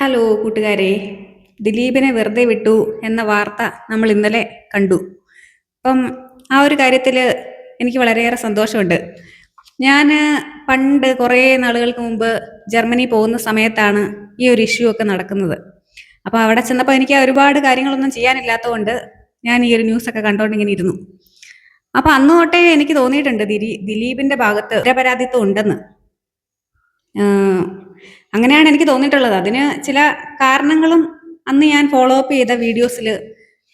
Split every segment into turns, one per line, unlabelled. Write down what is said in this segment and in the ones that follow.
Hello കൂട്ടുകാരെ. ദിലീപിനെ വെറുതെ വിട്ടു എന്ന വാർത്ത നമ്മൾ ഇന്നലെ കണ്ടു. അപ്പം ആ ഒരു കാര്യത്തിൽ എനിക്ക് വളരെയേറെ സന്തോഷമുണ്ട്. ഞാൻ പണ്ട് കുറേ നാളുകൾക്ക് മുമ്പ് ജർമ്മനി പോകുന്ന സമയത്താണ് ഈ ഒരു ഇഷ്യൂ ഒക്കെ നടക്കുന്നത്. അപ്പോൾ അവിടെ ചെന്നപ്പോൾ എനിക്ക് ഒരുപാട് കാര്യങ്ങളൊന്നും ചെയ്യാനില്ലാത്തതുകൊണ്ട് ഞാൻ ഈ ഒരു ന്യൂസൊക്കെ കണ്ടുകൊണ്ട് ഇങ്ങനെ ഇരുന്നു. അപ്പോൾ അന്ന് തൊട്ടേ എനിക്ക് തോന്നിയിട്ടുണ്ട് ദിലീപിന്റെ ഭാഗത്ത് നിരപരാധിത്വം ഉണ്ടെന്ന്. അങ്ങനെയാണ് എനിക്ക് തോന്നിയിട്ടുള്ളത്. അതിന് ചില കാരണങ്ങളും അന്ന് ഞാൻ ഫോളോ അപ്പ് ചെയ്ത വീഡിയോസിൽ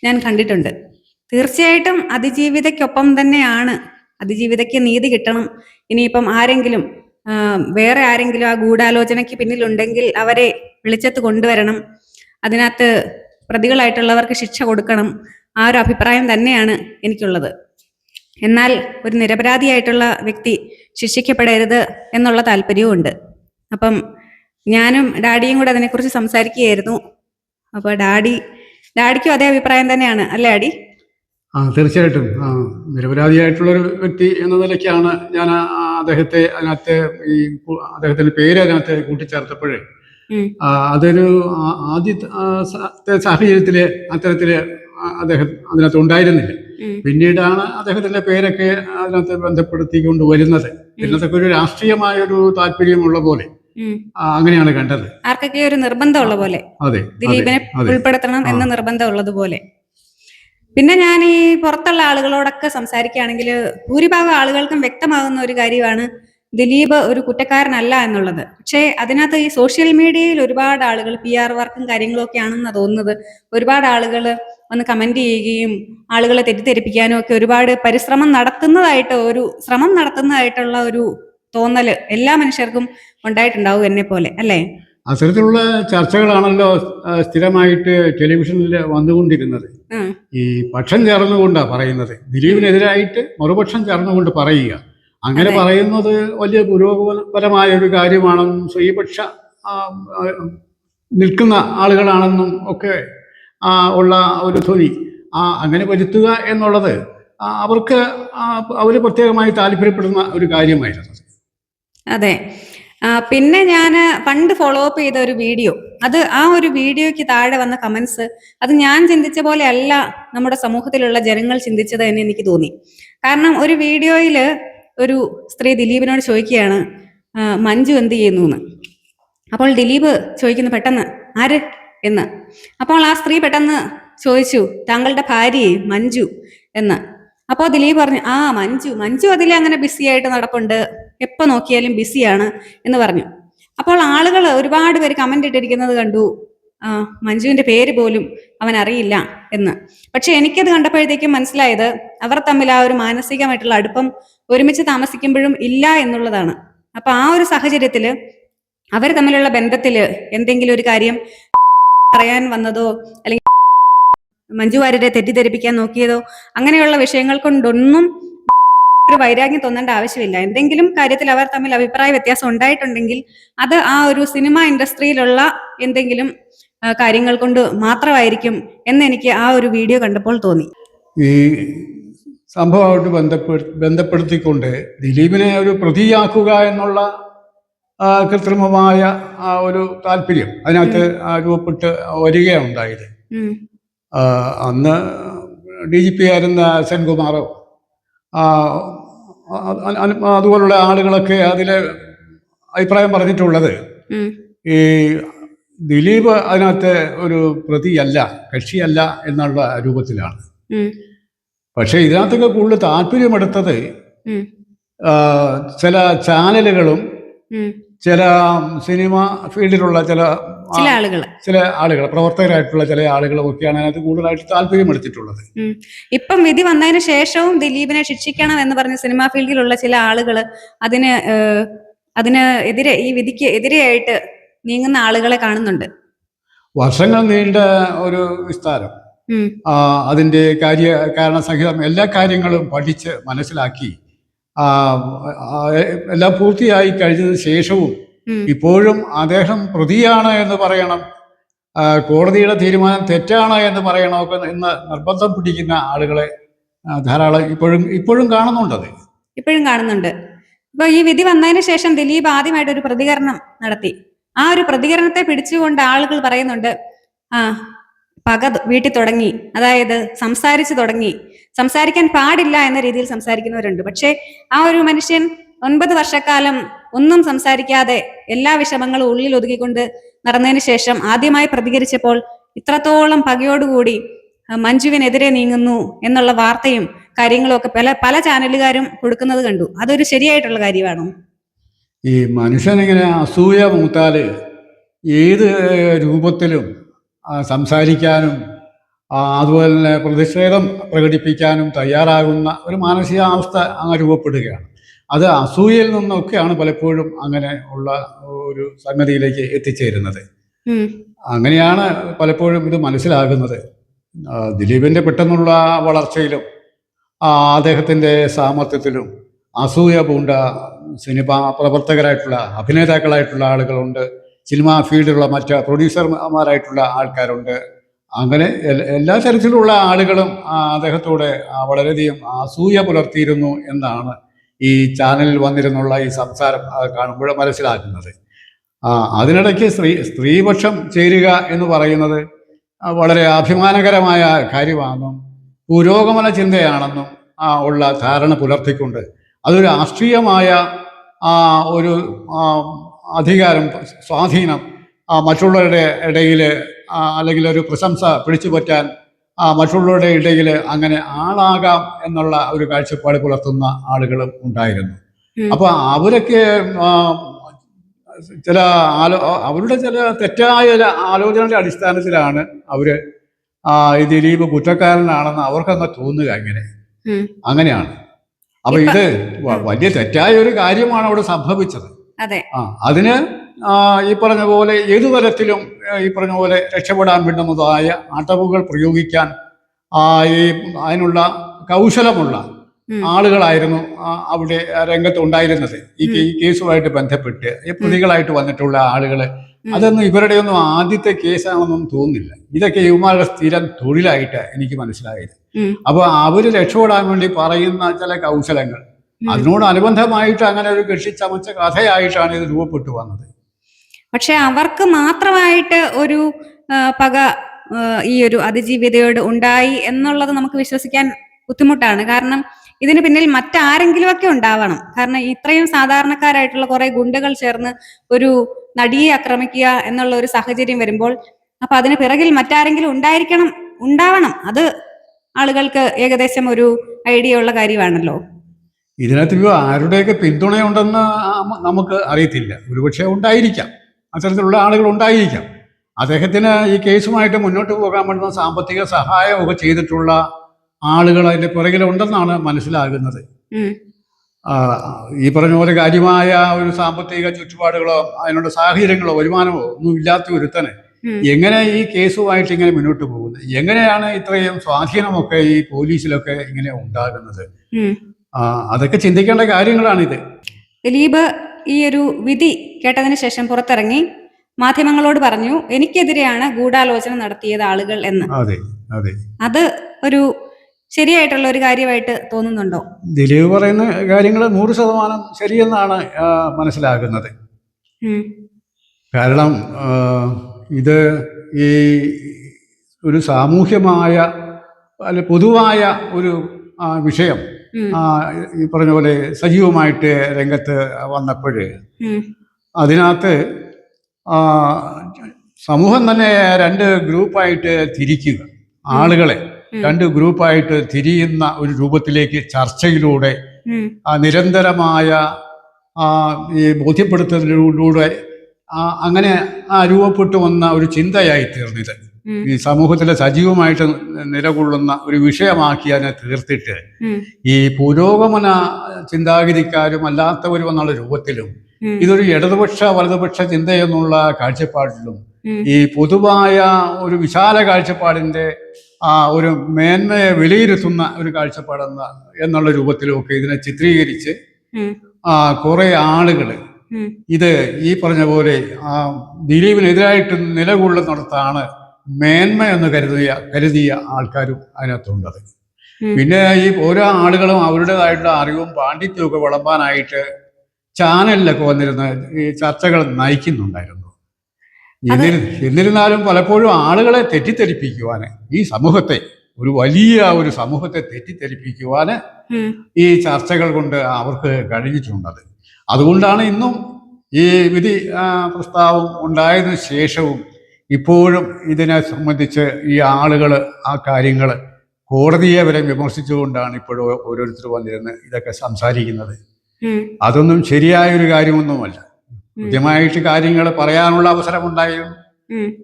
ഞാൻ കണ്ടിട്ടുണ്ട്. തീർച്ചയായിട്ടും അതിജീവിതയ്ക്കൊപ്പം തന്നെയാണ് അതിജീവിതയ്ക്ക് നീതി കിട്ടണം. ഇനിയിപ്പം ആരെങ്കിലും വേറെ ആരെങ്കിലും ആ ഗൂഢാലോചനയ്ക്ക് പിന്നിലുണ്ടെങ്കിൽ അവരെ വെളിച്ചത്ത് കൊണ്ടുവരണം. അതിനകത്ത് പ്രതികളായിട്ടുള്ളവർക്ക് ശിക്ഷ കൊടുക്കണം. ആ ഒരു അഭിപ്രായം തന്നെയാണ് എനിക്കുള്ളത്. എന്നാൽ ഒരു നിരപരാധിയായിട്ടുള്ള വ്യക്തി ശിക്ഷിക്കപ്പെടരുത് എന്നുള്ള താല്പര്യവും ഉണ്ട് അപ്പം ഞാനും ഡാഡിയും കൂടെ അതിനെക്കുറിച്ച് സംസാരിക്കുകയായിരുന്നു. അപ്പോൾ ഡാഡി ഡാഡിക്കും അതേ അഭിപ്രായം തന്നെയാണ് അല്ലേ ഡാഡി?
ആ തീർച്ചയായിട്ടും. ആ, നിരപരാധിയായിട്ടുള്ളൊരു വ്യക്തി എന്ന നിലയ്ക്കാണ് ഞാൻ അദ്ദേഹത്തെ അതിനകത്ത് ഈ അദ്ദേഹത്തിന്റെ പേര് അതിനകത്ത് കൂട്ടിച്ചേർത്തപ്പോഴേ. അതൊരു ആദ്യത്തെ സാഹചര്യത്തിൽ അത്തരത്തിൽ അദ്ദേഹം അതിനകത്ത് ഉണ്ടായിരുന്നില്ല. പിന്നീടാണ് അദ്ദേഹത്തിന്റെ പേരൊക്കെ അതിനകത്ത് ബന്ധപ്പെടുത്തിക്കൊണ്ട് വരുന്നത്. ഇതിനകത്തൊക്കെ ഒരു രാഷ്ട്രീയമായ ഒരു താല്പര്യമുള്ള പോലെ. അങ്ങനെയാണ് കണ്ടത്.
ആർക്കൊക്കെ ഒരു നിർബന്ധമുള്ള പോലെ?
അതെ
ദിലീപിനെ ഉൾപ്പെടുത്തണം എന്ന നിർബന്ധമുള്ളത് പോലെ. പിന്നെ ഞാൻ ഈ പുറത്തുള്ള ആളുകളോടൊക്കെ സംസാരിക്കുകയാണെങ്കിൽ ഭൂരിഭാഗം ആളുകൾക്കും വ്യക്തമാകുന്ന ഒരു കാര്യമാണ് ദിലീപ് ഒരു കുറ്റക്കാരനല്ല എന്നുള്ളത്. പക്ഷേ അതിനകത്ത് ഈ സോഷ്യൽ മീഡിയയിൽ ഒരുപാട് ആളുകൾ പി ആർ വർക്കും കാര്യങ്ങളും ഒക്കെ ആണെന്ന് തോന്നുന്നത്. ഒരുപാട് ആളുകൾ ഒന്ന് കമന്റ് ചെയ്യുകയും ആളുകളെ തെറ്റിദ്ധരിപ്പിക്കാനും ഒക്കെ ഒരുപാട് പരിശ്രമം നടത്തുന്നതായിട്ട് ഒരു ശ്രമം നടത്തുന്നതായിട്ടുള്ള ഒരു തോന്നൽ എല്ലാ മനുഷ്യർക്കും ഉണ്ടായിട്ടുണ്ടാവും എന്നെ പോലെ അല്ലേ?
അത്തരത്തിലുള്ള ചർച്ചകളാണല്ലോ സ്ഥിരമായിട്ട് ടെലിവിഷനിൽ വന്നുകൊണ്ടിരുന്നത്. ഈ പക്ഷം ചേർന്നുകൊണ്ടാണ് പറയുന്നത്. ദിലീപിനെതിരായിട്ട് മറുപക്ഷം ചേർന്നുകൊണ്ട് പറയുക. അങ്ങനെ പറയുന്നത് വലിയ പുരോഗമനപരമായ ഒരു കാര്യമാണെന്നും ആ, നിൽക്കുന്ന ആളുകളാണെന്നും ഒക്കെ ഉള്ള ഒരു ധ്വനി ആ അങ്ങനെ വരുത്തുക എന്നുള്ളത് അവർക്ക് അവർ പ്രത്യേകമായി താല്പര്യപ്പെടുന്ന ഒരു കാര്യമായിരുന്നു.
അതെ. പിന്നെ ഞാൻ പണ്ട് ഫോളോ അപ്പ് ചെയ്ത ഒരു വീഡിയോ അത് ആ ഒരു വീഡിയോയ്ക്ക് താഴെ വന്ന കമന്റ്സ് അത് ഞാൻ ചിന്തിച്ച പോലെ അല്ല നമ്മുടെ സമൂഹത്തിലുള്ള ജനങ്ങൾ ചിന്തിച്ചത് എന്ന് എനിക്ക് തോന്നി. കാരണം ഒരു വീഡിയോയിൽ ഒരു സ്ത്രീ ദിലീപിനോട് ചോദിക്കുകയാണ് മഞ്ജു എന്ത് ചെയ്യുന്നു എന്ന് അപ്പോൾ ദിലീപ് ചോദിക്കുന്നു പെട്ടെന്ന്. ആര്? എന്ന്. അപ്പോൾ ആ സ്ത്രീ പെട്ടെന്ന് ചോദിച്ചു താങ്കളുടെ ഭാര്യയെ മഞ്ജു? എന്ന്. അപ്പോൾ ദിലീപ് പറഞ്ഞു ആ മഞ്ജു. മഞ്ജു അതിൽ അങ്ങനെ ബിസി ആയിട്ട് നടപ്പുണ്ട്. എപ്പോ നോക്കിയാലും ബിസിയാണ് എന്ന് പറഞ്ഞു. അപ്പോൾ ആളുകൾ ഒരുപാട് പേര് കമന്റ് ഇട്ടിരിക്കുന്നത് കണ്ടു. ആ മഞ്ജുവിന്റെ പേര് പോലും അവൻ അറിയില്ല എന്ന്. പക്ഷെ എനിക്കത് കണ്ടപ്പോഴത്തേക്കും മനസ്സിലായത് അവർ തമ്മിൽ ആ ഒരു മാനസികമായിട്ടുള്ള അടുപ്പം ഒരുമിച്ച് താമസിക്കുമ്പോഴും ഇല്ല എന്നുള്ളതാണ്. അപ്പൊ ആ ഒരു സാഹചര്യത്തിൽ അവർ തമ്മിലുള്ള ബന്ധത്തിൽ എന്തെങ്കിലും ഒരു കാര്യം പറയാൻ വന്നതോ അല്ലെങ്കിൽ മഞ്ജു വാര്യരെ തെറ്റിദ്ധരിപ്പിക്കാൻ നോക്കിയതോ അങ്ങനെയുള്ള വിഷയങ്ങൾ കൊണ്ടൊന്നും ഒരു വൈരാഗ്യം തോന്നേണ്ട ആവശ്യമില്ല. എന്തെങ്കിലും കാര്യത്തിൽ അവർ തമ്മിൽ അഭിപ്രായ വ്യത്യാസം ഉണ്ടായിട്ടുണ്ടെങ്കിൽ അത് ആ ഒരു സിനിമ ഇൻഡസ്ട്രിയിലുള്ള എന്തെങ്കിലും കാര്യങ്ങൾ കൊണ്ട് മാത്രമായിരിക്കും എന്ന് എനിക്ക് ആ ഒരു വീഡിയോ കണ്ടപ്പോൾ തോന്നി.
ഈ സംഭവമായിട്ട് ബന്ധപ്പെടു ബന്ധപ്പെടുത്തിക്കൊണ്ട് ദിലീപിനെ ഒരു പ്രതിയാക്കുക എന്നുള്ള കൃത്രിമമായ ആ ഒരു താല്പര്യം അതിനകത്ത് രൂപപ്പെട്ട് വരികയാണ് ഉണ്ടായത് അന്ന് ഡി ജി പി ആയിരുന്ന സെൻകുമാറോ അതുപോലുള്ള ആളുകളൊക്കെ അതിൽ അഭിപ്രായം പറഞ്ഞിട്ടുള്ളത്. ഈ ദിലീപ് അതിനകത്ത് ഒരു പ്രതിയല്ല കക്ഷിയല്ല എന്നുള്ള രൂപത്തിലാണ്. പക്ഷെ ഇതിനകത്തൊക്കെ കൂടുതൽ താല്പര്യമെടുത്തത് ചില ചാനലുകളും. ചില സിനിമ ഫീൽഡിലുള്ള ചില ആളുകൾ.
ചില
ആളുകൾ പ്രവർത്തകരായിട്ടുള്ള ചില ആളുകളും ഒക്കെയാണ് അതിനകത്ത് കൂടുതലായിട്ട് താല്പര്യം
എടുത്തിട്ടുള്ളത്. ഇപ്പം വിധി വന്നതിന് ശേഷവും ദിലീപിനെ ശിക്ഷിക്കണം എന്ന് പറഞ്ഞ സിനിമാ ഫീൽഡിലുള്ള ചില ആളുകൾ അതിന് അതിന് എതിരെ ഈ വിധിക്ക് എതിരെയായിട്ട് നീങ്ങുന്ന ആളുകളെ കാണുന്നുണ്ട്.
വർഷങ്ങൾ നീണ്ട ഒരു വിസ്താരം. അതിന്റെ കാര്യ കാരണസഹിതം എല്ലാ കാര്യങ്ങളും പഠിച്ച് മനസ്സിലാക്കി എല്ലാം പൂർത്തിയായി കഴിഞ്ഞതിന് ശേഷവും ഇപ്പോഴും അദ്ദേഹം പ്രതിയാണ് എന്ന് പറയണം. കോടതിയുടെ തീരുമാനം തെറ്റാണ് എന്ന് പറയണമൊക്കെ ഇന്ന് നിർബന്ധം പിടിക്കുന്ന ആളുകളെ ധാരാളം ഇപ്പോഴും ഇപ്പോഴും കാണുന്നുണ്ടത്
ഇപ്പോഴും കാണുന്നുണ്ട്. ഇപ്പൊ ഈ വിധി വന്നതിന് ശേഷം ദിലീപ് ആദ്യമായിട്ട് ഒരു പ്രതികരണം നടത്തി. ആ ഒരു പ്രതികരണത്തെ പിടിച്ചുകൊണ്ട് ആളുകൾ പറയുന്നുണ്ട് ആ പക വീട്ടിൽ തുടങ്ങി. അതായത് സംസാരിച്ചു തുടങ്ങി. സംസാരിക്കാൻ പാടില്ല എന്ന രീതിയിൽ സംസാരിക്കുന്നവരുണ്ട്. പക്ഷേ ആ ഒരു മനുഷ്യൻ ഒൻപത് വർഷക്കാലം ഒന്നും സംസാരിക്കാതെ എല്ലാ വിഷമങ്ങളും ഉള്ളിൽ ഒതുക്കിക്കൊണ്ട് നടന്നതിന് ശേഷം ആദ്യമായി പ്രതികരിച്ചപ്പോൾ ഇത്രത്തോളം പകയോടുകൂടി മഞ്ജുവിനെതിരെ നീങ്ങുന്നു എന്നുള്ള വാർത്തയും കാര്യങ്ങളും ഒക്കെ പല പല ചാനലുകാരും കൊടുക്കുന്നത് കണ്ടു. അതൊരു ശരിയായിട്ടുള്ള കാര്യമാണോ?
ഈ മനുഷ്യനിങ്ങനെ അസൂയ മൂത്താൽ ഏത് രൂപത്തിലും സംസാരിക്കാനും അതുപോലെ തന്നെ പ്രതിഷേധം പ്രകടിപ്പിക്കാനും തയ്യാറാകുന്ന ഒരു മാനസികാവസ്ഥ അങ്ങ് രൂപപ്പെടുകയാണ്. അത് അസൂയയിൽ നിന്നൊക്കെയാണ് പലപ്പോഴും അങ്ങനെ ഉള്ള ഒരു സംഗതിയിലേക്ക് എത്തിച്ചേരുന്നത്. അങ്ങനെയാണ് പലപ്പോഴും ഇത് മനസ്സിലാകുന്നത്. ദിലീപിന്റെ ദിലീപിന്റെ പെട്ടെന്നുള്ള വളർച്ചയിലും അദ്ദേഹത്തിന്റെ അദ്ദേഹത്തിന്റെ സാമർത്ഥ്യത്തിലും അസൂയ പൂണ്ട സിനിമ പ്രവർത്തകരായിട്ടുള്ള അഭിനേതാക്കളായിട്ടുള്ള ആളുകളുണ്ട്. സിനിമാ ഫീൽഡിലുള്ള മറ്റ് പ്രൊഡ്യൂസർമാരായിട്ടുള്ള ആൾക്കാരുണ്ട്. അങ്ങനെ എല്ലാ തരത്തിലുള്ള ആളുകളും അദ്ദേഹത്തോടെ വളരെയധികം അസൂയ പുലർത്തിയിരുന്നു എന്നാണ് ഈ ചാനലിൽ വന്നിരുന്നുള്ള ഈ സംസാരം കാണുമ്പോൾ മനസ്സിലാക്കുന്നത് അതിനിടയ്ക്ക് സ്ത്രീ സ്ത്രീപക്ഷം ചേരുക എന്ന് പറയുന്നത് വളരെ അഭിമാനകരമായ കാര്യമാണെന്നും പുരോഗമന ചിന്തയാണെന്നും ഉള്ള ധാരണ പുലർത്തിക്കൊണ്ട് അതൊരു രാഷ്ട്രീയമായ ഒരു അധികാരം സ്വാധീനം ആ, മറ്റുള്ളവരുടെ ഇടയിൽ അല്ലെങ്കിൽ ഒരു പ്രശംസ പിടിച്ചു പറ്റാൻ ആ, മറ്റുള്ളവരുടെ ഇടയിൽ അങ്ങനെ ആളാകാം എന്നുള്ള ഒരു കാഴ്ചപ്പാട് പുലർത്തുന്ന ആളുകളും ഉണ്ടായിരുന്നു.
അപ്പോൾ
അപ്പൊ അവരൊക്കെ ചില ആലോ അവരുടെ ചില തെറ്റായ ചില ആലോചനയുടെ അടിസ്ഥാനത്തിലാണ് അവർ ആ ഈ ദിലീപ് കുറ്റക്കാരനാണെന്ന് അവർക്കങ്ങ് തോന്നുക
അങ്ങനെ
അങ്ങനെയാണ്. അപ്പൊ ഇത് വലിയ തെറ്റായ ഒരു കാര്യമാണ് അവിടെ സംഭവിച്ചത്.
അതെ.
അതിന് ഈ പറഞ്ഞ പോലെ ഏതു തരത്തിലും ഈ പറഞ്ഞ പോലെ രക്ഷപ്പെടാൻ വേണ്ടുന്നതായ അടവുകൾ പ്രയോഗിക്കാൻ ഈ അതിനുള്ള കൗശലമുള്ള ആളുകളായിരുന്നു അവിടെ രംഗത്ത് ഉണ്ടായിരുന്നത്. ഈ കേസുമായിട്ട് ബന്ധപ്പെട്ട് ഈ പ്രതികളായിട്ട് വന്നിട്ടുള്ള ആളുകൾ അതൊന്നും ഇവരുടെയൊന്നും ആദ്യത്തെ കേസാണെന്നൊന്നും തോന്നുന്നില്ല. ഇതൊക്കെ ഇവന്മാരുടെ സ്ഥിരം തൊഴിലായിട്ട് എനിക്ക് മനസ്സിലായത്. അപ്പൊ അവർ രക്ഷപ്പെടാൻ വേണ്ടി പറയുന്ന ചില കൗശലങ്ങൾ. അതിനോടനുബന്ധമായിട്ട് അങ്ങനെ ഒരു കൃഷി ചമച്ച കഥയായിട്ടാണ് ഇത് രൂപപ്പെട്ടു വന്നത്.
പക്ഷെ അവർക്ക് മാത്രമായിട്ട് ഒരു പക ഈ ഒരു അതിജീവിതയോട് ഉണ്ടായി എന്നുള്ളത് നമുക്ക് വിശ്വസിക്കാൻ ബുദ്ധിമുട്ടാണ്. കാരണം ഇതിന് പിന്നിൽ മറ്റാരെങ്കിലും ഒക്കെ ഉണ്ടാവണം. കാരണം ഇത്രയും സാധാരണക്കാരായിട്ടുള്ള കുറെ ഗുണ്ടകൾ ചേർന്ന് ഒരു നടിയെ ആക്രമിക്കുക എന്നുള്ള ഒരു സാഹചര്യം വരുമ്പോൾ അപ്പൊ അതിന് പിറകിൽ മറ്റാരെങ്കിലും ഉണ്ടായിരിക്കണം ഉണ്ടാവണം. അത് ആളുകൾക്ക് ഏകദേശം ഒരു ഐഡിയ ഉള്ള കാര്യമാണല്ലോ.
ഇതിനകത്ത് ആരുടെയൊക്കെ പിന്തുണയുണ്ടെന്ന് നമുക്ക് അറിയത്തില്ല. ഒരുപക്ഷെ ഉണ്ടായിരിക്കാം. അത്തരത്തിലുള്ള ആളുകൾ ഉണ്ടായിരിക്കാം. അദ്ദേഹത്തിന് ഈ കേസുമായിട്ട് മുന്നോട്ട് പോകാൻ വേണ്ടുന്ന സാമ്പത്തിക സഹായമൊക്കെ ചെയ്തിട്ടുള്ള ആളുകൾ അതിന്റെ പുറകിലുണ്ടെന്നാണ് മനസ്സിലാകുന്നത്. ഈ പറഞ്ഞ പോലെ കാര്യമായ ഒരു സാമ്പത്തിക ചുറ്റുപാടുകളോ അതിനുള്ള സാഹചര്യങ്ങളോ വരുമാനമോ ഒന്നും ഇല്ലാത്ത ഒരുത്തന്. എങ്ങനെ ഈ കേസുമായിട്ട് ഇങ്ങനെ മുന്നോട്ട് പോകുന്നത്? എങ്ങനെയാണ് ഇത്രയും സ്വാധീനമൊക്കെ ഈ പോലീസിലൊക്കെ ഇങ്ങനെ ഉണ്ടാകുന്നത്? അതൊക്കെ ചിന്തിക്കേണ്ട കാര്യങ്ങളാണിത്.
ദിലീപ് ഈ ഒരു വിധി കേട്ടതിന് ശേഷം പുറത്തിറങ്ങി മാധ്യമങ്ങളോട് പറഞ്ഞു എനിക്കെതിരെയാണ് ഗൂഢാലോചന നടത്തിയത് ആളുകൾ എന്ന്.
അതെ അതെ.
അത് ഒരു ശരിയായിട്ടുള്ള ഒരു കാര്യമായിട്ട് തോന്നുന്നുണ്ടോ?
ദിലീപ് പറയുന്ന കാര്യങ്ങൾ നൂറ് ശതമാനം ശരിയെന്നാണ് മനസ്സിലാകുന്നത്. കാരണം ഇത് ഈ ഒരു സാമൂഹ്യമായ അല്ലെ പൊതുവായ ഒരു വിഷയം ഈ പറഞ്ഞ പോലെ സജീവമായിട്ട് രംഗത്ത് വന്നപ്പോൾ. അതിനകത്ത് ആ, സമൂഹം തന്നെ രണ്ട് ഗ്രൂപ്പായിട്ട് തിരിക്കുക ആളുകളെ. രണ്ട് ഗ്രൂപ്പായിട്ട് തിരിയുന്ന ഒരു രൂപത്തിലേക്ക് ചർച്ചയിലൂടെ ആ നിരന്തരമായ ആ ഈ ബോധ്യപ്പെടുത്തലിലൂടെ അങ്ങനെ ആ രൂപപ്പെട്ടു വന്ന ഒരു ചിന്തയായി തീർന്നിത്. ഈ സമൂഹത്തിലെ സജീവമായിട്ട് നിലകൊള്ളുന്ന ഒരു വിഷയമാക്കി അതിനെ തീർത്തിട്ട് ഈ പുരോഗമന ചിന്താഗതിക്കാരും അല്ലാത്തവരും എന്നുള്ള രൂപത്തിലും ഇതൊരു ഇടതുപക്ഷ വലതുപക്ഷ ചിന്തയെന്നുള്ള കാഴ്ചപ്പാടിലും ഈ പൊതുവായ ഒരു വിശാല കാഴ്ചപ്പാടിന്റെ ആ ഒരു മേന്മയെ വിലയിരുത്തുന്ന ഒരു കാഴ്ചപ്പാടെന്ന എന്നുള്ള രൂപത്തിലുമൊക്കെ ഇതിനെ ചിത്രീകരിച്ച്. ആ കുറെ ആളുകൾ ഇത് ഈ പറഞ്ഞ പോലെ ആ ദിലീപിനെതിരായിട്ട് നിലകൊള്ളുന്നിടത്താണ് മേന്മ എന്ന് കരുതിയ കരുതിയ ആൾക്കാരും
അതിനകത്തുണ്ട്.
പിന്നെ ഈ ഓരോ ആളുകളും അവരുടേതായിട്ടുള്ള അറിവും പാണ്ഡിത്യവും ഒക്കെ വിളമ്പാനായിട്ട് ചാനലിലൊക്കെ വന്നിരുന്ന ഈ ചർച്ചകൾ നയിക്കുന്നുണ്ടായിരുന്നു. എന്നിരു എന്നിരുന്നാലും പലപ്പോഴും ആളുകളെ തെറ്റിദ്ധരിപ്പിക്കുവാൻ ഈ സമൂഹത്തെ ഒരു വലിയ ഒരു സമൂഹത്തെ തെറ്റിദ്ധരിപ്പിക്കുവാൻ
ഉം,
ഈ ചർച്ചകൾ കൊണ്ട് അവർക്ക് കഴിഞ്ഞിട്ടുണ്ടത് അതുകൊണ്ടാണ് ഇന്നും ഈ വിധി പ്രസ്താവം ഉണ്ടായതിനു ശേഷവും ഇപ്പോഴും ഇതിനെ സംബന്ധിച്ച് ഈ ആളുകൾ ആ കാര്യങ്ങൾ കോടതിയെ വരെ വിമർശിച്ചുകൊണ്ടാണ് ഇപ്പോഴും ഓരോരുത്തർ വന്നിരുന്ന് ഇതൊക്കെ സംസാരിക്കുന്നത്. അതൊന്നും ശരിയായ ഒരു കാര്യമൊന്നുമല്ല കൃത്യമായിട്ട് കാര്യങ്ങൾ പറയാനുള്ള അവസരമുണ്ടായിരുന്നു.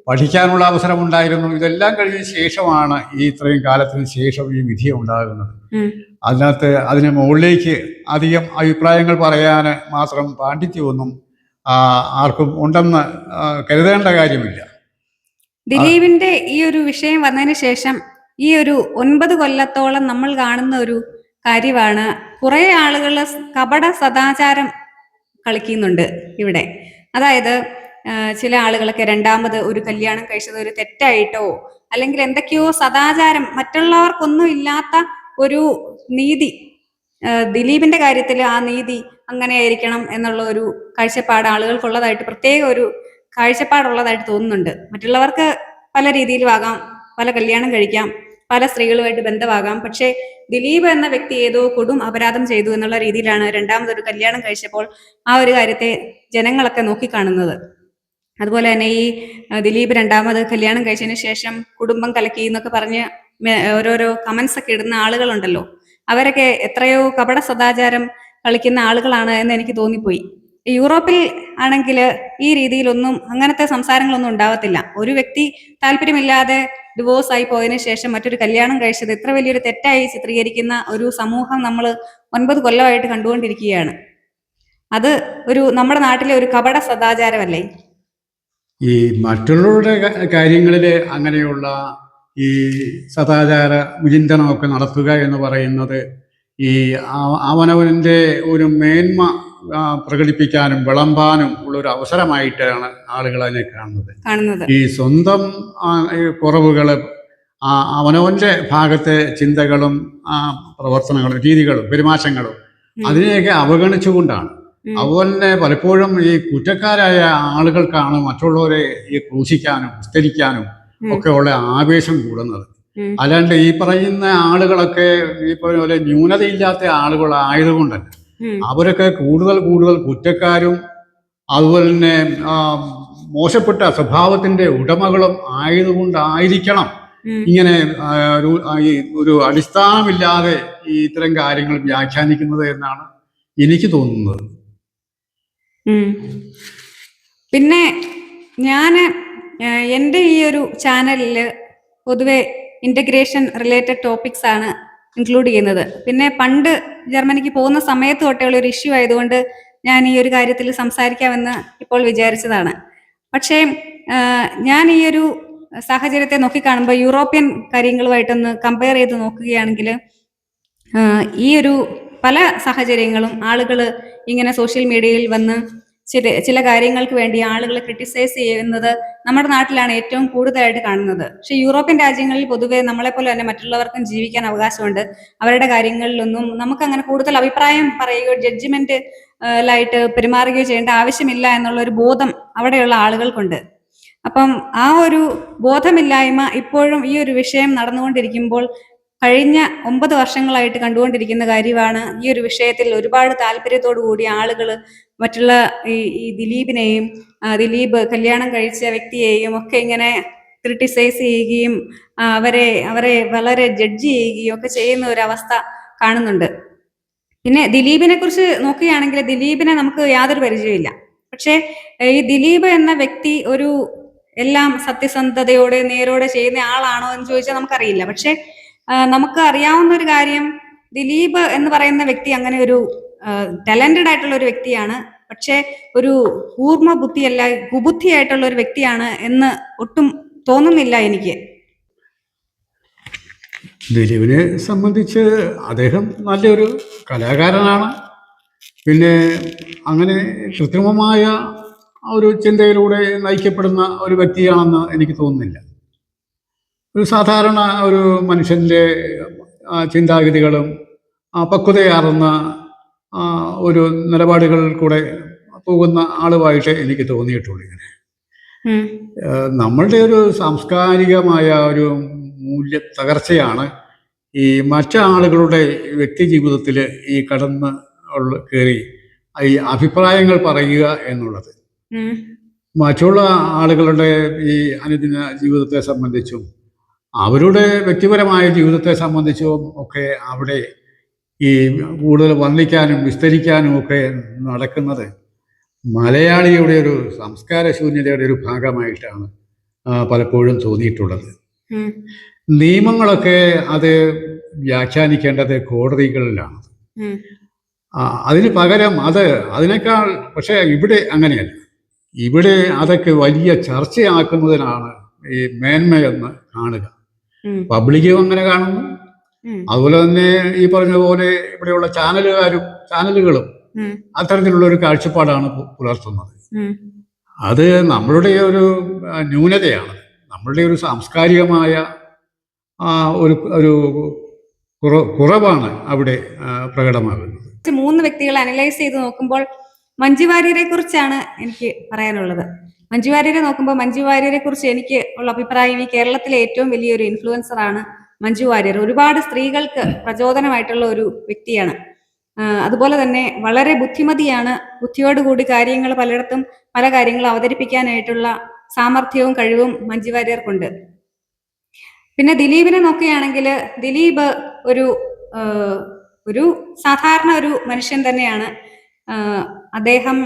പഠിക്കാനുള്ള അവസരമുണ്ടായിരുന്നു. ഇതെല്ലാം കഴിഞ്ഞ ശേഷമാണ് ഈ ഇത്രയും കാലത്തിന് ശേഷം ഈ വിധി ഉണ്ടാകുന്നത്. അതിനകത്ത് അതിന് മുകളിലേക്ക് അധികം അഭിപ്രായങ്ങൾ പറയാൻ മാത്രം പാണ്ഡിത്യമൊന്നും ആർക്കും ഉണ്ടെന്ന് കരുതേണ്ട കാര്യമില്ല.
ദിലീപിന്റെ ഈ ഒരു വിഷയം വന്നതിന് ശേഷം ഈ ഒരു ഒൻപത് കൊല്ലത്തോളം നമ്മൾ കാണുന്ന ഒരു കാര്യമാണ്. കുറെ ആളുകൾ കപട സദാചാരം കളിക്കുന്നുണ്ട് ഇവിടെ. അതായത് ചില ആളുകളൊക്കെ രണ്ടാമത് ഒരു കല്യാണം കഴിച്ചത് ഒരു തെറ്റായിട്ടോ അല്ലെങ്കിൽ എന്തൊക്കെയോ സദാചാരം മറ്റുള്ളവർക്കൊന്നും ഇല്ലാത്ത ഒരു നീതി ദിലീപിന്റെ കാര്യത്തിൽ ആ നീതി അങ്ങനെയായിരിക്കണം എന്നുള്ള ഒരു കാഴ്ചപ്പാട് ആളുകൾക്കുള്ളതായിട്ട് പ്രത്യേക ഒരു കാഴ്ചപ്പാടുള്ളതായിട്ട് തോന്നുന്നുണ്ട്. മറ്റുള്ളവർക്ക് പല രീതിയിലുമാകാം പല കല്യാണം കഴിക്കാം പല സ്ത്രീകളുമായിട്ട് ബന്ധമാകാം. പക്ഷേ ദിലീപ് എന്ന വ്യക്തി ഏതോ കൊടും അപരാധം ചെയ്തു എന്നുള്ള രീതിയിലാണ് രണ്ടാമതൊരു കല്യാണം കഴിച്ചപ്പോൾ ആ ഒരു കാര്യത്തെ ജനങ്ങളൊക്കെ നോക്കിക്കാണുന്നത്. അതുപോലെ തന്നെ ഈ ദിലീപ് രണ്ടാമത് കല്യാണം കഴിച്ചതിന് ശേഷം കുടുംബം കലക്കി എന്നൊക്കെ പറഞ്ഞ് ഓരോരോ കമന്റ്സ് ഒക്കെ ഇടുന്ന ആളുകളുണ്ടല്ലോ. അവരൊക്കെ എത്രയോ കപട സദാചാരം കളിക്കുന്ന ആളുകളാണ് എന്ന് എനിക്ക് തോന്നിപ്പോയി. യൂറോപ്പിൽ ആണെങ്കിൽ ഈ രീതിയിലൊന്നും അങ്ങനത്തെ സംസാരങ്ങളൊന്നും ഉണ്ടാവത്തില്ല. ഒരു വ്യക്തി താല്പര്യമില്ലാതെ ഡിവോഴ്സ് ആയി പോയതിനു ശേഷം മറ്റൊരു കല്യാണം കഴിച്ചത് ഇത്ര വലിയൊരു തെറ്റായി ചിത്രീകരിക്കുന്ന ഒരു സമൂഹം നമ്മൾ ഒൻപത് കൊല്ലമായിട്ട് കണ്ടുകൊണ്ടിരിക്കുകയാണ്. അത് ഒരു നമ്മുടെ നാട്ടിലെ ഒരു കപട സദാചാരമല്ലേ?
ഈ മറ്റുള്ളവരുടെ കാര്യങ്ങളിൽ അങ്ങനെയുള്ള ഈ സദാചാര വിചിന്തനമൊക്കെ നടത്തുക എന്ന് പറയുന്നത് ഈ അവനവന്റെ ഒരു മേന്മ പ്രകടിപ്പിക്കാനും വിളമ്പാനും ഉള്ളൊരു അവസരമായിട്ടാണ് ആളുകൾ അതിനെ കാണുന്നത് ഈ സ്വന്തം കുറവുകൾ അവനവന്റെ ഭാഗത്തെ ചിന്തകളും ആ, പ്രവർത്തനങ്ങളും രീതികളും പെരുമാറ്റങ്ങളും. അതിനെയൊക്കെ അവഗണിച്ചുകൊണ്ടാണ്. അതുപോലെ പലപ്പോഴും ഈ കുറ്റക്കാരായ ആളുകൾക്കാണ് മറ്റുള്ളവരെ ഈ ക്രൂശിക്കാനും വിസ്തരിക്കാനും ഒക്കെ ഉള്ള ആവേശം കൂടുന്നത്. അല്ലാണ്ട് ഈ പറയുന്ന ആളുകളൊക്കെ ഈ പറഞ്ഞ പോലെ ന്യൂനതയില്ലാത്ത ആളുകളായതുകൊണ്ടല്ല. അവരൊക്കെ കൂടുതൽ കൂടുതൽ കുറ്റക്കാരും അതുപോലെ തന്നെ മോശപ്പെട്ട സ്വഭാവത്തിന്റെ ഉടമകളും ആയതുകൊണ്ടായിരിക്കണം. ഇങ്ങനെ ഒരു അടിസ്ഥാനമില്ലാതെ ഈ ഇത്തരം കാര്യങ്ങൾ വ്യാഖ്യാനിക്കുന്നത് എന്നാണ് എനിക്ക് തോന്നുന്നത്.
പിന്നെ ഞാൻ എന്റെ ഈ ഒരു ചാനലിൽ പൊതുവെ ഇന്റഗ്രേഷൻ റിലേറ്റഡ് ടോപ്പിക്സ് ആണ് ഇൻക്ലൂഡ് ചെയ്യുന്നത്. പിന്നെ പണ്ട് ജർമ്മനിക്ക് പോകുന്ന സമയത്ത് തൊട്ടേ ഒരു ഇഷ്യൂ ആയതുകൊണ്ട് ഞാൻ ഈ ഒരു കാര്യത്തിൽ സംസാരിക്കാമെന്ന് ഇപ്പോൾ വിചാരിച്ചതാണ്. പക്ഷേ ഞാൻ ഈ ഒരു സാഹചര്യത്തെ നോക്കിക്കാണുമ്പോൾ യൂറോപ്യൻ കാര്യങ്ങളുമായിട്ടൊന്ന് കമ്പയർ ചെയ്ത് നോക്കുകയാണെങ്കിൽ ഈ ഒരു പല സാഹചര്യങ്ങളും ആളുകൾ ഇങ്ങനെ സോഷ്യൽ മീഡിയയിൽ വന്ന് ചില ചില കാര്യങ്ങൾക്ക് വേണ്ടി ആളുകളെ ക്രിട്ടിസൈസ് ചെയ്യുന്നത് നമ്മുടെ നാട്ടിലാണ് ഏറ്റവും കൂടുതലായിട്ട് കാണുന്നത്. പക്ഷെ യൂറോപ്യൻ രാജ്യങ്ങളിൽ പൊതുവെ നമ്മളെപ്പോലെ തന്നെ മറ്റുള്ളവർക്കും ജീവിക്കാൻ അവകാശമുണ്ട്. അവരുടെ കാര്യങ്ങളിലൊന്നും നമുക്ക് അങ്ങനെ കൂടുതൽ അഭിപ്രായം പറയുകയോ ജഡ്ജ്മെന്റ് ലായിട്ട് പെരുമാറുകയോ ചെയ്യേണ്ട ആവശ്യമില്ല എന്നുള്ള ഒരു ബോധം അവിടെയുള്ള ആളുകൾക്കുണ്ട്. അപ്പം ആ ഒരു ബോധമില്ലായ്മ ഇപ്പോഴും ഈ ഒരു വിഷയം നടന്നുകൊണ്ടിരിക്കുമ്പോൾ കഴിഞ്ഞ ഒമ്പത് വർഷങ്ങളായിട്ട് കണ്ടുകൊണ്ടിരിക്കുന്ന കാര്യമാണ് ഈ ഒരു വിഷയത്തിൽ ഒരുപാട് താല്പര്യത്തോടു കൂടി ആളുകൾ മറ്റുള്ള ഈ ഈ ദിലീപിനെയും ദിലീപ് കല്യാണം കഴിച്ച വ്യക്തിയെയും ഒക്കെ ഇങ്ങനെ ക്രിട്ടിസൈസ് ചെയ്യുകയും അവരെ അവരെ വളരെ ജഡ്ജ് ചെയ്യുകയും ഒക്കെ ചെയ്യുന്ന ഒരു അവസ്ഥ കാണുന്നുണ്ട്. പിന്നെ ദിലീപിനെ കുറിച്ച് നോക്കുകയാണെങ്കിൽ ദിലീപിനെ നമുക്ക് യാതൊരു പരിചയമില്ല പക്ഷേ ഈ ദിലീപ് എന്ന വ്യക്തി ഒരു എല്ലാം സത്യസന്ധതയോടെ നേരോടെ ചെയ്യുന്ന ആളാണോ എന്ന് ചോദിച്ചാൽ നമുക്കറിയില്ല. പക്ഷെ നമുക്ക് അറിയാവുന്ന ഒരു കാര്യം ദിലീപ് എന്ന് പറയുന്ന വ്യക്തി അങ്ങനെ ഒരു ടാലന്റഡ് ആയിട്ടുള്ള ഒരു വ്യക്തിയാണ്. പക്ഷേ ഒരു കൂർമ്മ ബുദ്ധിയല്ല കുബുദ്ധിയായിട്ടുള്ള ഒരു വ്യക്തിയാണ് എന്ന് ഒട്ടും തോന്നുന്നില്ല എനിക്ക്.
ദിലീപിനെ സംബന്ധിച്ച് അദ്ദേഹം നല്ലൊരു കലാകാരനാണ്. പിന്നെ അങ്ങനെ കൃത്രിമമായ ഒരു ചിന്തയിലൂടെ നയിക്കപ്പെടുന്ന ഒരു വ്യക്തിയാണെന്ന് എനിക്ക് തോന്നുന്നില്ല. ഒരു സാധാരണ ഒരു മനുഷ്യന്റെ ചിന്താഗതികളും പക്വതയാർന്ന ഒരു നിലപാടുകളിൽ കൂടെ പോകുന്ന ആളുമായിട്ട് എനിക്ക് തോന്നിയിട്ടുള്ളൂ ഇങ്ങനെ. നമ്മളുടെ ഒരു സാംസ്കാരികമായ ഒരു മൂല്യ തകർച്ചയാണ് ഈ മറ്റാളുകളുടെ വ്യക്തി ജീവിതത്തിൽ ഈ കടന്ന് ഉള്ള കയറി ഈ അഭിപ്രായങ്ങൾ പറയുക എന്നുള്ളത്. മറ്റുള്ള ആളുകളുടെ ഈ അനുദിന ജീവിതത്തെ സംബന്ധിച്ചും അവരുടെ വ്യക്തിപരമായ ജീവിതത്തെ സംബന്ധിച്ചും ഒക്കെ അവിടെ ഈ കൂടുതൽ വർണിക്കാനും വിസ്തരിക്കാനും ഒക്കെ നടക്കുന്നത് മലയാളിയുടെ ഒരു സംസ്കാര ശൂന്യതയുടെ ഒരു ഭാഗമായിട്ടാണ് പലപ്പോഴും തോന്നിയിട്ടുള്ളത്. നിയമങ്ങളൊക്കെ അത് വ്യാഖ്യാനിക്കേണ്ടത് കോടതികളിലാണ്. അതിന് പകരം അത് അതിനേക്കാൾ പക്ഷേ ഇവിടെ അങ്ങനെയല്ല ഇവിടെ അതൊക്കെ വലിയ ചർച്ചയാക്കുന്നതിനാണ് ഈ മേന്മയെന്ന് കാണുക പബ്ലിക്കും അങ്ങനെ കാണുന്നു. അതുപോലെ തന്നെ ഈ പറഞ്ഞ പോലെ ഇവിടെയുള്ള ചാനലുകാരും ചാനലുകളും. അത്തരത്തിലുള്ള ഒരു കാഴ്ചപ്പാടാണ് പുലർത്തുന്നത്. അത് നമ്മളുടെ ഒരു ന്യൂനതയാണ്. നമ്മളുടെ ഒരു സാംസ്കാരികമായ ഒരു ഒരു കുറവാണ് അവിടെ പ്രകടമാകുന്നത്.
മൂന്ന് വ്യക്തികൾ അനലൈസ് ചെയ്ത് നോക്കുമ്പോൾ മഞ്ജു വാര്യരെ കുറിച്ചാണ് എനിക്ക് പറയാനുള്ളത്. മഞ്ജു വാര്യരെ നോക്കുമ്പോൾ മഞ്ജു വാര്യരെ കുറിച്ച് എനിക്ക് ഉള്ള അഭിപ്രായം ഈ കേരളത്തിലെ ഏറ്റവും വലിയൊരു ഇൻഫ്ലുവൻസർ ആണ് മഞ്ജു വാര്യർ. ഒരുപാട് സ്ത്രീകൾക്ക് പ്രചോദനമായിട്ടുള്ള ഒരു വ്യക്തിയാണ്. അതുപോലെ തന്നെ വളരെ ബുദ്ധിമതിയാണ് ബുദ്ധിയോടുകൂടി കാര്യങ്ങൾ പലയിടത്തും പല കാര്യങ്ങളും അവതരിപ്പിക്കാനായിട്ടുള്ള സാമർഥ്യവും കഴിവും മഞ്ജു വാര്യർക്കുണ്ട്. പിന്നെ ദിലീപിനെ നോക്കുകയാണെങ്കിൽ ദിലീപ് ഒരു ഒരു സാധാരണ ഒരു മനുഷ്യൻ തന്നെയാണ്. അദ്ദേഹം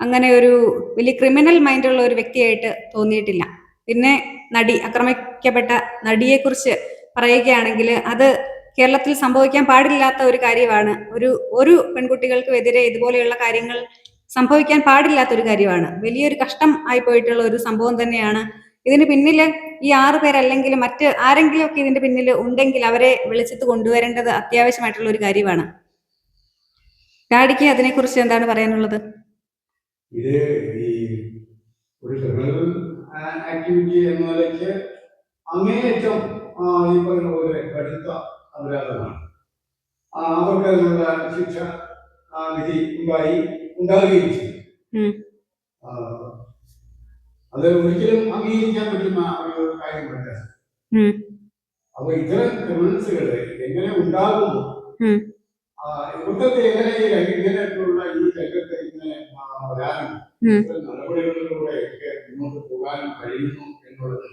അങ്ങനെ ഒരു വലിയ ക്രിമിനൽ മൈൻഡുള്ള ഒരു വ്യക്തിയായിട്ട് തോന്നിയിട്ടില്ല. പിന്നെ നടി ആക്രമിക്കപ്പെട്ട നടിയെക്കുറിച്ച് പറയുകയാണെങ്കിൽ അത് കേരളത്തിൽ സംഭവിക്കാൻ പാടില്ലാത്ത ഒരു കാര്യമാണ്. ഒരു ഒരു പെൺകുട്ടികൾക്കും എതിരെ ഇതുപോലെയുള്ള കാര്യങ്ങൾ സംഭവിക്കാൻ പാടില്ലാത്ത ഒരു കാര്യമാണ്. വലിയൊരു കഷ്ടം ആയി പോയിട്ടുള്ള ഒരു സംഭവം തന്നെയാണ്. ഇതിന് പിന്നിൽ ഈ ആറു പേരല്ലെങ്കിൽ മറ്റ് ആരെങ്കിലും ഒക്കെ ഇതിന്റെ പിന്നിൽ ഉണ്ടെങ്കിൽ അവരെ വെളിച്ചത്ത് കൊണ്ടുവരേണ്ടത് അത്യാവശ്യമായിട്ടുള്ള ഒരു കാര്യമാണ്. ഡാഡിക്ക് അതിനെക്കുറിച്ച് എന്താണ് പറയാനുള്ളത്?
ഇത് ഈ ഒരു ക്രിമിനൽ ആക്ടിവിറ്റി എന്ന നിലയ്ക്ക് അങ്ങേയറ്റം ഈ പറയുന്ന പോലെ കടുത്ത അപരാധമാണ്. അവർക്ക് അതിനുള്ള ശിക്ഷ വിധി ഉണ്ടായി ഉണ്ടാവുകയും ചെയ്യും അത് ഒരിക്കലും അംഗീകരിക്കാൻ പറ്റുന്ന ഒരു കാര്യമല്ല. അപ്പൊ ഇത്തരം ക്രിമിനൽസുകൾ എങ്ങനെ ഉണ്ടാകുന്നു? ഈ രംഗ- ഇങ്ങനെയൊക്കെയുള്ള ഈ രംഗത്ത് ഇങ്ങനെ വരാനും നടപടികളിലൂടെ ഒക്കെ മുന്നോട്ട് പോകാനും കഴിയുന്നു എന്നുള്ളത്.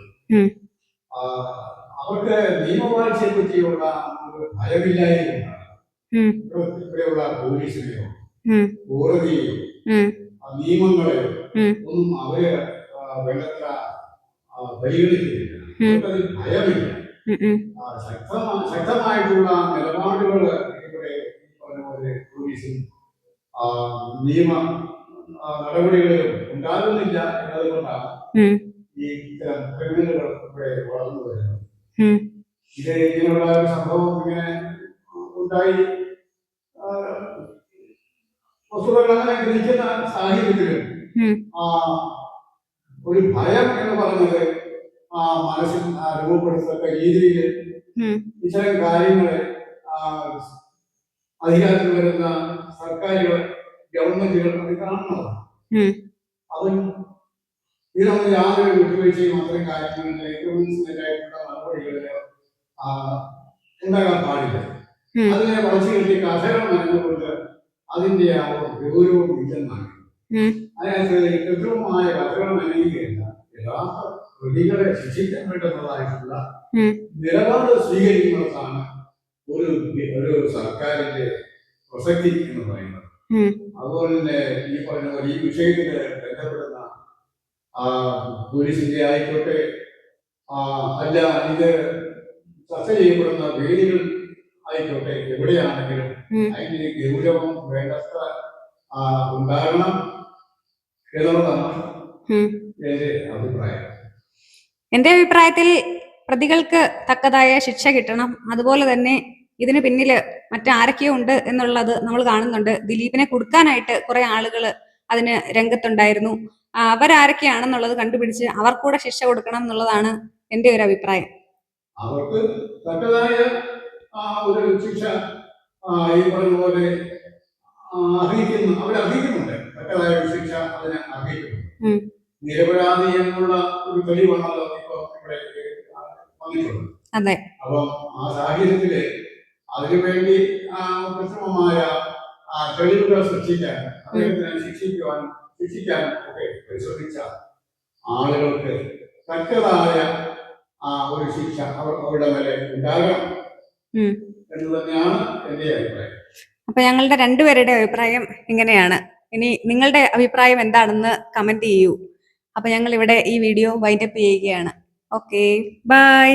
അവർക്ക് നിയമവാഴ്ചയെ പറ്റിയുള്ള ഒരു
ഉം.
ഇവിടെയുള്ള പോലീസിനെയോ. കോടതിയെയോ നിയമങ്ങളെയോ. ഒന്നും അവർ വേണ്ടത്ര പരിഗണിക്കുന്നില്ല. ഭയമില്ല. ശക്തമായിട്ടുള്ള നിലപാടുകൾ പോലെ പോലീസും ആ, നിയമ നടപടികളിലും ഉണ്ടാകുന്നില്ല എന്നതുകൊണ്ടാണ് ഈ ഇത്തരം ക്രിമിനലുകൾ ഇവിടെ വളർന്നു വരുന്നത്. ഇത് ഇങ്ങനെയുള്ള ഒരു സംഭവം ഇങ്ങനെ ഉണ്ടായി വസ്തുതകൾ അങ്ങനെ ഗ്രഹിക്കുന്ന സാഹചര്യത്തിലും ആ, ഒരു ഭയം എന്ന് പറഞ്ഞത് ആ മനസ്സിൽ ആ, രൂപപ്പെടുത്തത്തക്ക രീതിയിൽ. ഇത്തരം കാര്യങ്ങളെ അധികാരത്തിൽ വരുന്ന സർക്കാരുകൾ ഗവൺമെന്റുകൾ അത് കാണുന്നതാണ്. അതും ഇതിനൊന്നും യാതൊരു വിട്ടുവീഴ്ചയും അത്തരം കാര്യങ്ങളിലെ ഗവൺമെന്റിനെതിരായിട്ടുള്ള നടപടികളിൽ ഉണ്ടാകാൻ പാടില്ല. അതിനെ വളച്ചു കിട്ടിയ കഥകൾ മനഞ്ഞുകൊണ്ട് അതിന്റെ ആ ഗൗരവം ഇല്ലെന്നാണ്. അതിനകത്ത് കൃത്രിമമായ കഥകൾ മനയുകയല്ല യഥാർത്ഥ പ്രതികളെ ശിക്ഷിക്കാൻ
ഉം.
നിലപാട് സ്വീകരിക്കുന്നതാണ് ഒരു ഒരു സർക്കാരിന്റെ പ്രസക്തി എന്ന് പറയുന്നത്. അതുപോലെ തന്നെ ഈ പറഞ്ഞ പോലെ ഈ വിഷയത്തിൽ ബന്ധപ്പെടുന്ന ആ, പോലീസിന്റെ ആയിക്കോട്ടെ ആ, അല്ല ഇത് ചർച്ച ചെയ്യപ്പെടുന്ന വേദികൾ ആയിക്കോട്ടെ എവിടെയാണെങ്കിലും അതിന് ഗൗരവം വേണ്ടത്ര ആ, ഉണ്ടാകണം എന്നുള്ളതാണ്. എന്റെ അഭിപ്രായം
എന്റെ അഭിപ്രായത്തിൽ പ്രതികൾക്ക് തക്കതായ ശിക്ഷ കിട്ടണം അതുപോലെ തന്നെ ഇതിന് പിന്നിൽ മറ്റാരൊക്കെയോ ഉണ്ട് എന്നുള്ളത് നമ്മൾ കാണുന്നുണ്ട്. ദിലീപിനെ കൊടുക്കാനായിട്ട് കുറെ ആളുകൾ അതിന് രംഗത്തുണ്ടായിരുന്നു. അവരാരൊക്കെയാണെന്നുള്ളത് കണ്ടുപിടിച്ച് അവർക്കൂടെ ശിക്ഷ കൊടുക്കണം എന്നുള്ളതാണ് എന്റെ ഒരു അഭിപ്രായം.
അവർക്ക് തക്കതായ ഒരു ശിക്ഷ ഈ പറഞ്ഞ പോലെ അറിയിക്കുന്നു അവർ തക്കതായ ഒരു ശിക്ഷ അതിനെ അർഹിക്കുന്നുണ്ട്.
ഉം.
നിരപരാധി എന്നുള്ള ഒരു തെളിവാണല്ലോ ഇപ്പൊ ഇവിടെ വന്നിട്ടുള്ളത്. അപ്പം ആ സാഹചര്യത്തിൽ അതിനുവേണ്ടി കൃത്രിമമായ തെളിവുകൾ സൃഷ്ടിക്കാൻ അദ്ദേഹത്തിനെ ശിക്ഷിക്കുവാൻ ശിക്ഷിക്കാൻ ഒക്കെ പരിശ്രമിച്ച ആളുകൾക്ക് തക്കതായ ആ ഒരു ശിക്ഷ അവരുടെ മേലെ ഉണ്ടാകണം. എന്ന് തന്നെയാണ് എന്റെ അഭിപ്രായം.
അപ്പൊ ഞങ്ങളുടെ രണ്ടുപേരുടെ അഭിപ്രായം ഇങ്ങനെയാണ്. ഇനി നിങ്ങളുടെ അഭിപ്രായം എന്താണെന്ന് കമന്റ് ചെയ്യൂ. അപ്പൊ ഞങ്ങൾ ഇവിടെ ഈ വീഡിയോ വൈൻഡപ്പ് ചെയ്യുകയാണ്. Okay bye